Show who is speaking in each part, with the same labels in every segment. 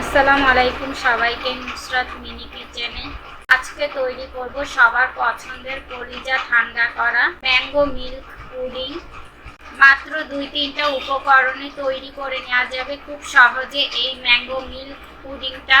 Speaker 1: আসসালামু আলাইকুম সবাইকে নুসরাত মিনি কিচেনে। আজকে তৈরি করব সবার পছন্দের কলিজা ঠান্ডা করা ম্যাঙ্গো মিল্ক পুডিং। মাত্র দুই তিনটা উপকরণে তৈরি করে নেওয়া যাবে খুব সহজে এই ম্যাঙ্গো মিল্ক পুডিংটা।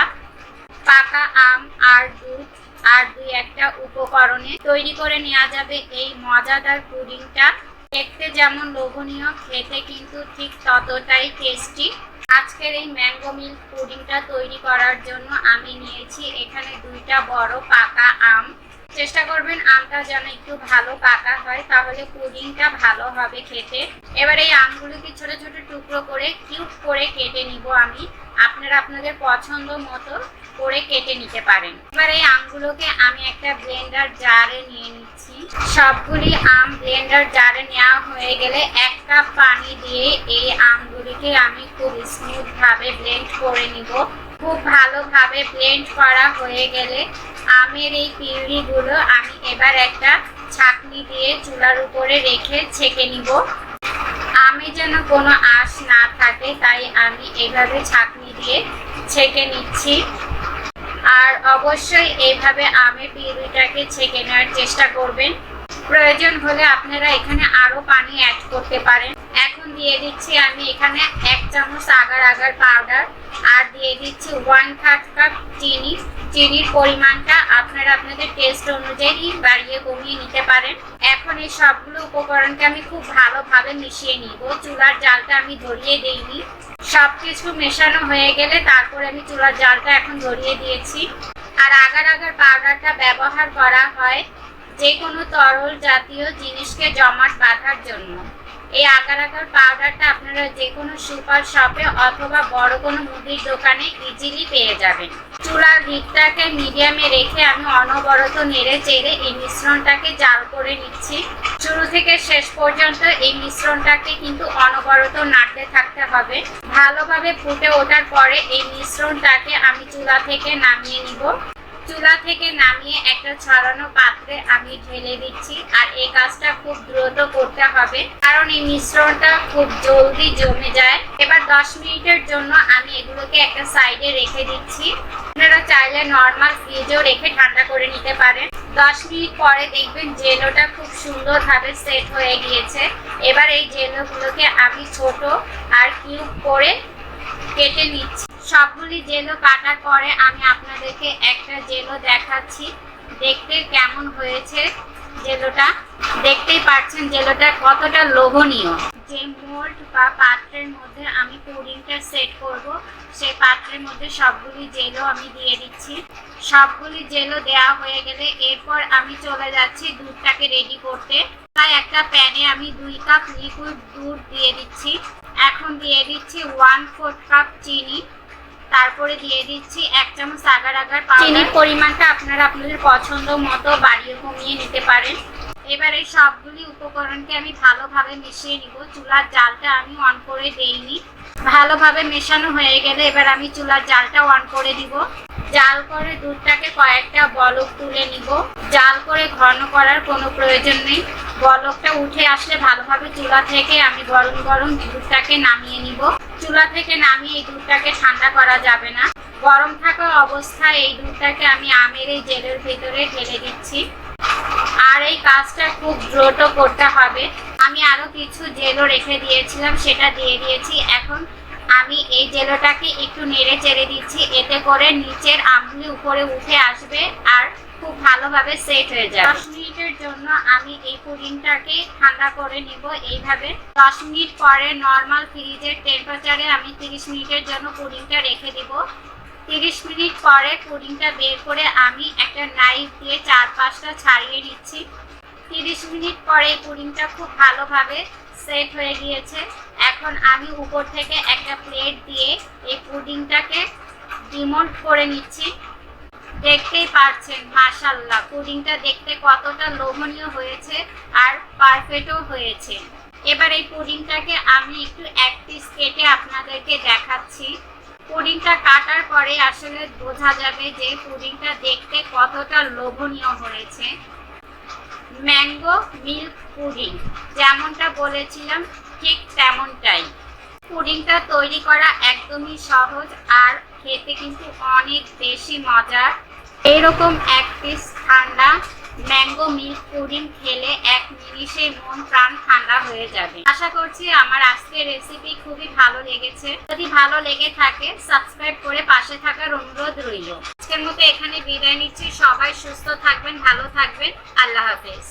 Speaker 1: পাকা আম আর দুধ আর দুই একটা উপকরণে তৈরি করে নেওয়া যাবে এই মজাদার পুডিংটা। দেখতে যেমন লোভনীয়, খেতে কিন্তু ঠিক ততটাই টেস্টি। আজকের এই ম্যাঙ্গো মিল্ক পুডিংটা তৈরি করার জন্য আমি নিয়েছি এখানে দুইটা বড় পাকা আম। চেষ্টা করবেন আমটা যেন একটু ভালো পাকা হয়, তাহলে পুডিংটা ভালো হবে খেতে। এবার এই আমগুলোকে ছোট ছোট টুকরো করে, কিউব করে কেটে নিব আমি। আপনারা আপনাদের পছন্দ মতো করে কেটে নিতে পারেন। এবার এই আমগুলোকে আমি একটা ব্লেন্ডার জারে নিয়ে নিচ্ছি। সবগুলি আম ব্লেন্ডার জারে নেওয়া হয়ে গেলে এক কাপ পানি দিয়ে এই আমগুলিকে আমি খুব স্মুথ ভাবে ব্লেন্ড করে নিব। খুব ভালোভাবে ব্লেন্ড করা হয়ে গেলে আমের এই পিউরিগুলো আমি এবার একটা ছাকনি দিয়ে চুলার উপরে রেখে ছেঁকে নিব। আমি যেন কোনো আঁশ না থাকে, তাই আমি এভাবে ছাকনি দিয়ে ছেঁকে নিচ্ছি। আর অবশ্যই এইভাবে আমের পিউরিটাকে ছেঁকে নেওয়ার চেষ্টা করবেন। প্রয়োজন হলে আপনারা এখানে আরও পানি অ্যাড করতে পারেন। এখন দিয়ে দিচ্ছি আমি এখানে এক চামচ আগার আগার পাউডার আর দিয়ে দিচ্ছি ওয়ান থার্ড কাপ চিনি। চিনির পরিমাণটা আপনারা আপনাদের টেস্ট অনুযায়ী বাড়িয়ে কমিয়ে নিতে পারেন। এখন এই সবগুলো উপকরণকে আমি খুব ভালোভাবে মিশিয়ে নিব। চুলার জালটা আমি ধরিয়ে দিইনি। সব কিছু মেশানো হয়ে গেলে তারপরে আমি চুলার জালটা এখন ধরিয়ে দিয়েছি। আর আগার আগার পাউডারটা ব্যবহার করা হয় যে কোনো তরল জাতীয় জিনিসকে জমাট বাঁধার জন্য। এই আগার আকার পাউডারটা আপনারা যে কোনো সুপার শপে অথবা বড় কোনো মুদির দোকানে ইজিলি পেয়ে যাবেন। চুলার হিটটাকে মিডিয়ামে রেখে আমি অনবরত নেড়ে চেড়ে এই মিশ্রণটাকে জাল করে নিচ্ছি। শুরু থেকে শেষ পর্যন্ত এই মিশ্রণটাকে কিন্তু অনবরত নাড়তে থাকতে হবে। ভালোভাবে ফুটে ওঠার পরে এই মিশ্রণটাকে আমি চুলা থেকে নামিয়ে নিব। চুলা থেকে নামিয়ে একটা ছড়ানো পাত্রে আমি ঢেলে দিচ্ছি, আর এই কাজটা খুব দ্রুত করতে হবে, কারণ এই মিশ্রণটা খুব জলদি জমে যায়। এবার দশ মিনিটের জন্য আমি এগুলোকে একটা সাইডে রেখে দিচ্ছি। আপনারা চাইলে নর্মাল ফ্রিজেও রেখে ঠান্ডা করে নিতে পারেন। দশ মিনিট পরে দেখবেন জেলোটা খুব সুন্দরভাবে সেট হয়ে গিয়েছে। এবার এই জেলোগুলোকে আমি ছোট আর কিউব করে কেটে নিচ্ছি। সবগুলি জেলো কাটার পরে আমি আপনাদেরকে একটা জেলো দেখাচ্ছি। দেখতে কেমন হয়েছে জেলোটা? দেখতেই পাচ্ছেন জেলোটা কতটা লোভনীয়। যে মোল্ড বা পাত্রের মধ্যে আমি পুডিংটা সেট করব, সেই পাত্রের মধ্যে সবগুলি জেলো আমি দিয়ে দিচ্ছি। সবগুলি জেলো দেওয়া হয়ে গেলে এরপর আমি চলে যাচ্ছি দুধটাকে রেডি করতে। তাই একটা প্যানে আমি দুই কাপ লিকুইড দুধ দিয়ে দিচ্ছি। এখন দিয়ে দিচ্ছি ওয়ান ফোর কাপ চিনি। তারপরে দিয়ে দিচ্ছি এক চামচ আগার আগার চিনির পরিমাণটা আপনারা আপনাদের পছন্দ মতো বাড়িয়ে কমিয়ে নিতে পারেন। এবার এই সবগুলি উপকরণকে আমি ভালোভাবে মিশিয়ে নিব। চুলার জালটা আমি অন করে দেইনি। ভালোভাবে মেশানো হয়ে গেলে এবার আমি চুলার জালটা অন করে দিব। জাল করে দুধটাকে কয়েকটা বলক তুলে নিব। জাল করে ঘন করার কোনো প্রয়োজন নেই। বলকটা উঠে আসলে ভালোভাবে চুলা থেকে আমি গরম গরম দুধটাকে নামিয়ে নিব। চুলা থেকে নামিয়ে এই দুধটাকে ঠান্ডা করা যাবে না। গরম থাকা অবস্থায় এই দুধটাকে আমি আমের এই জেলের ভেতরে ঢেলে দিচ্ছি। আর এই কাজটা খুব দ্রুত করতে হবে। আমি আরও কিছু জেলও রেখে দিয়েছিলাম, সেটা দিয়ে দিয়েছি। এখন আমি এই জেলোটাকে একটু নেড়ে চেড়ে দিচ্ছি। এতে করে নিচের আমগুলি উপরে উঠে আসবে। আর খুব ভালোভাবে সেট হয়ে যাবে। দশ মিনিটের জন্য আমি এই পুডিংটাকে ঠান্ডা করে নিব এইভাবে। দশ মিনিট পরে নর্মাল ফ্রিজের টেম্পারেচারে আমি তিরিশ মিনিটের জন্য পুডিংটা রেখে দিব। তিরিশ মিনিট পরে পুডিংটা বের করে আমি একটা নাইফ দিয়ে চার পাঁচটা ছাড়িয়ে নিচ্ছি। তিরিশ মিনিট পরে এই পুডিংটা খুব ভালোভাবে সেট হয়ে গিয়েছে। এখন আমি উপর থেকে একটা প্লেট দিয়ে এই পুডিংটাকে ডিমোল্ড করে নিচ্ছি। দেখতেই পারছেন মাশাল্লাহ পুডিংটা দেখতে কতটা লোভনীয় হয়েছে আর পারফেক্টও হয়েছে। এবার এই পুডিংটাকে আমি একটু এক পিস কেটে আপনাদেরকে দেখাচ্ছি। পুডিংটা কাটার পরে আসলে বোঝা যাবে যে পুডিংটা দেখতে কতটা লোভনীয় হয়েছে। ম্যাঙ্গো মিল্ক পুডিং, যেমনটা বলেছিলাম, ঠিক তেমনটাই। পুডিংটা তৈরি করা একদমই সহজ আর খেতে কিন্তু অনেক বেশি মজার। এইরকম এক পিস ঠান্ডা ম্যাঙ্গো মিল্ক পুডিং খেলে এক নিমিষে মন প্রাণ ঠান্ডা হয়ে যাবে। আশা করছি আমার আজকের রেসিপি খুবই ভালো লেগেছে। যদি ভালো লেগে থাকে সাবস্ক্রাইব করে পাশে থাকার অনুরোধ রইল। আজকের মতো এখানে বিদায় নিচ্ছি। সবাই সুস্থ থাকবেন, ভালো থাকবেন। আল্লাহ হাফেজ।